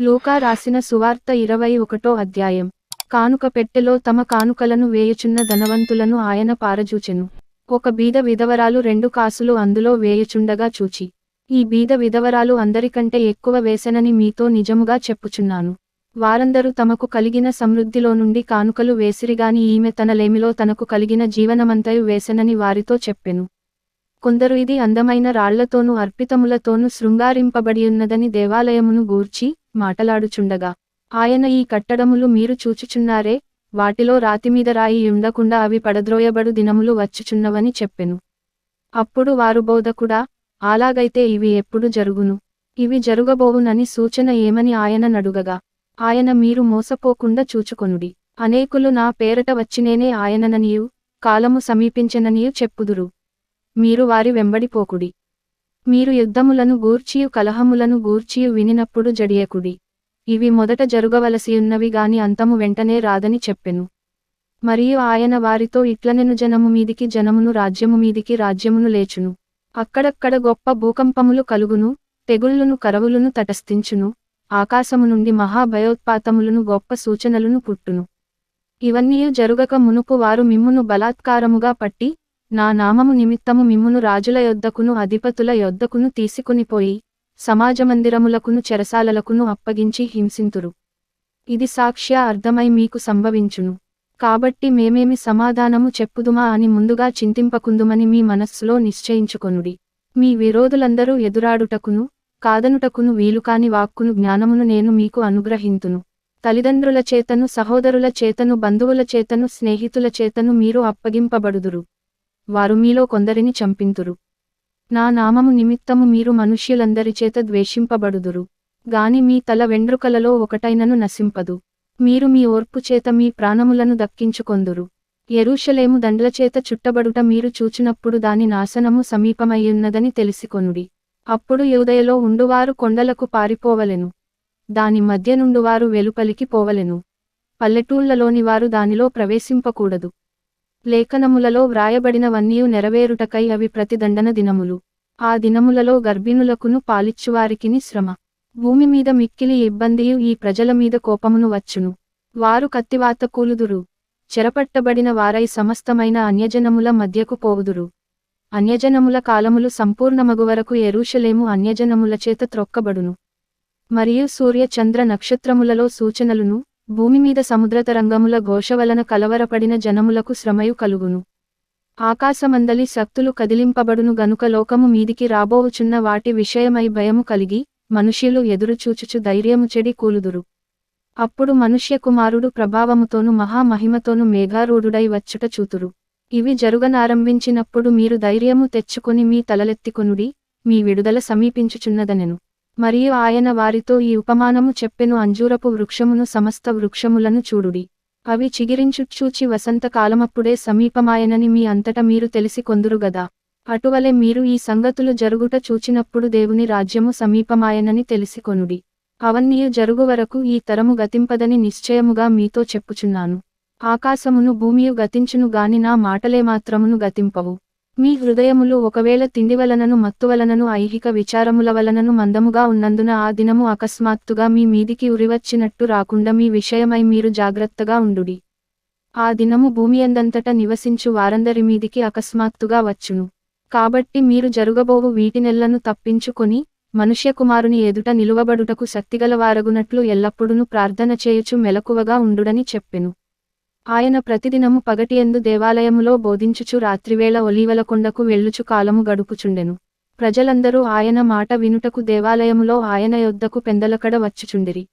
లూకా రాసిన సువార్త ఇరవై ఒకటో అధ్యాయం. కానుక పెట్టెలో తమ కానుకలను వేయుచున్న ధనవంతులను ఆయన పారజూచెను. ఒక బీద విధవరాలు రెండు కాసులు అందులో వేయుచుండగా చూచి ఈ బీద విధవరాలు అందరికంటే ఎక్కువ వేసెనని మీతో నిజముగా చెప్పుచున్నాను. వారందరూ తమకు కలిగిన సమృద్ధిలో నుండి కానుకలు వేసిరిగాని ఈమె తన లేమిలో తనకు కలిగిన జీవనమంతయు వేసెనని వారితో చెప్పెను. కొందరు ఇది అందమైన రాళ్ళతోనూ అర్పితములతోనూ శృంగారింపబడియున్నదని దేవాలయమును గూర్చి మాటలాడుచుండగా ఆయన ఈ కట్టడములు మీరు చూచుచున్నారే వాటిలో రాతిమీద రాయి ఉండకుండా అవి పడద్రోయబడు దినములు వచ్చుచున్నవని చెప్పెను. అప్పుడు వారు బోధకుడా అలాగైతే ఇవి ఎప్పుడు జరుగును? ఇవి జరుగబోవునని సూచన ఏమని ఆయన నడుగగా ఆయన మీరు మోసపోకుండా చూచుకొనుడి. అనేకులు నా పేరట వచ్చినేనే ఆయనననియు కాలము సమీపించననియు చెప్పుదురు. మీరు వారి వెంబడిపోకుడి మీరు యుద్ధములను గూర్చియు కలహములను గూర్చియు వినినప్పుడు జడియకుడి. ఇవి మొదట జరుగవలసియున్నవి గాని అంతము వెంటనే రాదని చెప్పెను. మరియు ఆయన వారితో ఇట్లనెను జనము మీదికి జనమును రాజ్యము మీదికి రాజ్యమును లేచును. అక్కడక్కడ గొప్ప భూకంపములు కలుగును తెగుళ్ళును కరవులను తటస్థించును ఆకాశము నుండి మహాభయోత్పాతములను గొప్ప సూచనలను పుట్టును. ఇవన్నీయు జరుగక మునుపు వారు మిమ్మును బలాత్కారముగా పట్టి నా నామము నిమిత్తము మిమ్మును రాజుల యొద్దకును అధిపతుల యొద్దకును తీసుకునిపోయి సమాజమందిరములకును చెరసాలలకును అప్పగించి హింసింతురు. ఇది సాక్ష్య అర్థమై మీకు సంభవించును. కాబట్టి మేమేమి సమాధానము చెప్పుదుమా అని ముందుగా చింతింపకుందుమని మీ మనస్సులో నిశ్చయించుకొనుడి. మీ విరోధులందరూ ఎదురాడుటకును కాదనుటకును వీలుకాని వాక్కును జ్ఞానమును నేను మీకు అనుగ్రహింతును. తల్లిదండ్రుల చేతను సహోదరుల చేతను బంధువుల చేతను స్నేహితుల చేతను మీరు అప్పగింపబడుదురు. వారు మీలో కొందరిని చంపింతురు. నా నామము నిమిత్తము మీరు మనుష్యులందరిచేత ద్వేషింపబడుదురు. గాని మీ తల వెండ్రుకలలో ఒకటైనను నశింపదు. మీరు మీ ఓర్పు చేత మీ ప్రాణములను దక్కించుకొందురు. ఎరుషలేము దండలచేత చుట్టబడుట మీరు చూచినప్పుడు దాని నాశనము సమీపమయ్యున్నదని తెలిసికొనుడి. అప్పుడు యూదయలో ఉండువారు కొండలకు పారిపోవలెను. దాని మధ్య నుండువారు వెలుపలికి పోవలెను. పల్లెటూళ్ళలోని వారు దానిలో ప్రవేశింపకూడదు. లేఖనములలో వ్రాయబడినవన్నీయు నెరవేరుటకై అవి ప్రతిదండన దినములు. ఆ దినములలో గర్భిణులకును పాలిచ్చువారికిని శ్రమ. భూమి మీద మిక్కిలి ఇబ్బందియు ఈ ప్రజల మీద కోపమును వచ్చును. వారు కత్తివాత కూలుదురు. చెరపట్టబడిన వారై సమస్తమైన అన్యజనముల మధ్యకు పోవుదురు. అన్యజనముల కాలములు సంపూర్ణమగు వరకు ఎరూషలేము అన్యజనముల చేత త్రొక్కబడును. మరియు సూర్య చంద్ర నక్షత్రములలో సూచనలును భూమి మీద సముద్రతరంగముల ఘోష వలన కలవరపడిన జనములకు శ్రమయు కలుగును. ఆకాశమందలి శక్తులు కదిలింపబడును గనుక లోకము మీదికి రాబోవుచున్న వాటి విషయమై భయము కలిగి మనుష్యులు ఎదురుచూచుచు ధైర్యము చెడి కూలుదురు. అప్పుడు మనుష్య కుమారుడు ప్రభావముతోను మహామహిమతోను మేఘారూఢుడై వచ్చుట చూతురు. ఇవి జరుగనారంభించినప్పుడు మీరు ధైర్యము తెచ్చుకొని మీ తలలెత్తికొనుడి మీ విడుదల సమీపించుచున్నదనెను. మరియు ఆయన వారితో ఈ ఉపమానము చెప్పెను అంజూరపు వృక్షమును సమస్త వృక్షములను చూడుడి. అవి చిగిరించుచూచి వసంతకాలమప్పుడే సమీపమాయనని మీ అంతట మీరు తెలిసి కొందురు గదా. అటువలే మీరు ఈ సంగతులు జరుగుట చూచినప్పుడు దేవుని రాజ్యము సమీపమాయనని తెలిసికొనుడి. అవన్నీయు జరుగు వరకు ఈ తరము గతింపదని నిశ్చయముగా మీతో చెప్పుచున్నాను. ఆకాశమును భూమియు గతించును గాని నా మాటలే మాత్రమును గతింపవు. మీ హృదయములు ఒకవేళ తిండివలనను మత్తువలనను ఐహిక విచారముల వలనను మందముగా ఉన్నందున ఆ దినము అకస్మాత్తుగా మీ మీదికి ఉరివచ్చినట్టు రాకుండా మీ విషయమై మీరు జాగ్రత్తగా ఉండుడి. ఆ దినము భూమియందంతట నివసించు వారందరి మీదికి అకస్మాత్తుగా వచ్చును. కాబట్టి మీరు జరుగబోవు వీటినెల్లను తప్పించుకొని మనుష్యకుమారుని ఎదుట నిలువబడుటకు శక్తిగలవారగునట్లు ఎల్లప్పుడూ ప్రార్థన చేయుచు మెలకువగా ఉండుడని చెప్పెను. ఆయన ప్రతిదినము పగటియందు దేవాలయములో బోధించుచు రాత్రివేళ ఒలీవల కొండకు వెళ్ళుచు కాలము గడుపుచుండెను. ప్రజలందరూ ఆయన మాట వినుటకు దేవాలయములో ఆయన యొద్దకు పెందలకడ వచ్చుచుండిరి.